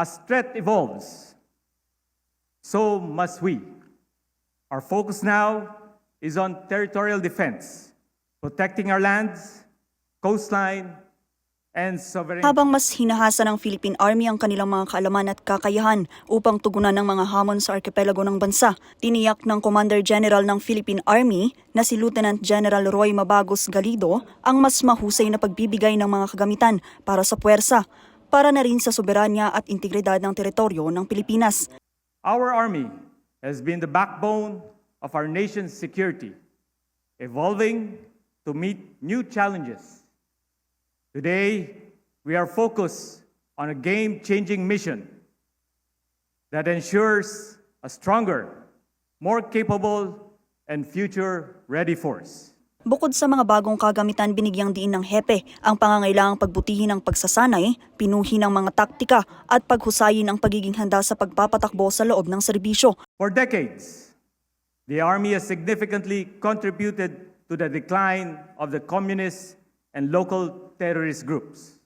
As threat evolves, so must we. Our focus now is on territorial defense, protecting our lands, coastline, and sovereignty. Habang mas hinahasa ng Philippine Army ang kanilang mga kaalaman at kakayahan upang tugunan ng mga hamon sa arkipelago ng bansa, tiniyak ng Commander General ng Philippine Army na si Lieutenant General Roy Mabagos Galido ang mas mahusay na pagbibigay ng mga kagamitan para sa puwersa, para na rin sa soberanya at integridad ng teritoryo ng Pilipinas. Our Army has been the backbone of our nation's security, evolving to meet new challenges. Today, we are focused on a game changing mission that ensures a stronger, more capable, and future ready force. Bukod sa mga bagong kagamitan, binigyang diin ng hepe ang pangangailangang pagbutihin ng pagsasanay, pinuhi ng mga taktika at paghusayin ang pagiging handa sa pagpapatakbo sa loob ng serbisyo. For decades, the Army has significantly contributed to the decline of the communist and local terrorist groups,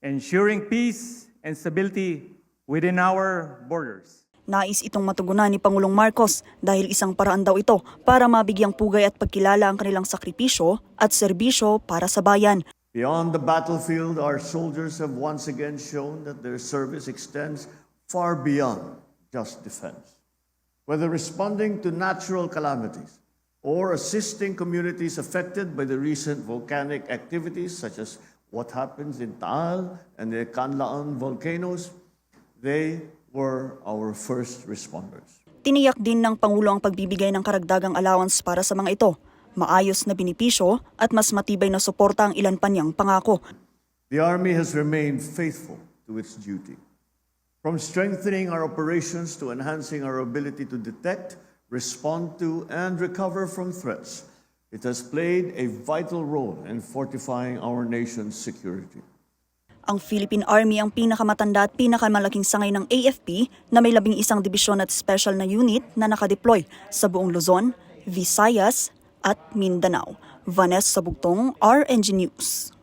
ensuring peace and stability within our borders. Nais itong matugunan ni Pangulong Marcos dahil isang paraan daw ito para mabigyang pugay at pagkilala ang kanilang sakripisyo at serbisyo para sa bayan. Beyond the battlefield, our soldiers have once again shown that their service extends far beyond just defense. Whether responding to natural calamities or assisting communities affected by the recent volcanic activities, such as what happens in Taal and the Canlaan volcanoes, they were our first responders. Tiniyak din ng Pangulo ang pagbibigay ng karagdagang allowance para sa mga ito, maayos na binipisyo at mas matibay na suporta ang ilan pa niyang pangako. The Army has remained faithful to its duty. From strengthening our operations to enhancing our ability to detect, respond to, and recover from threats, it has played a vital role in fortifying our nation's security. Ang Philippine Army ang pinakamatanda at pinakamalaking sangay ng AFP na may labing isang dibisyon at special na unit na nakadeploy sa buong Luzon, Visayas at Mindanao. Vanessa Bugtong, RNG News.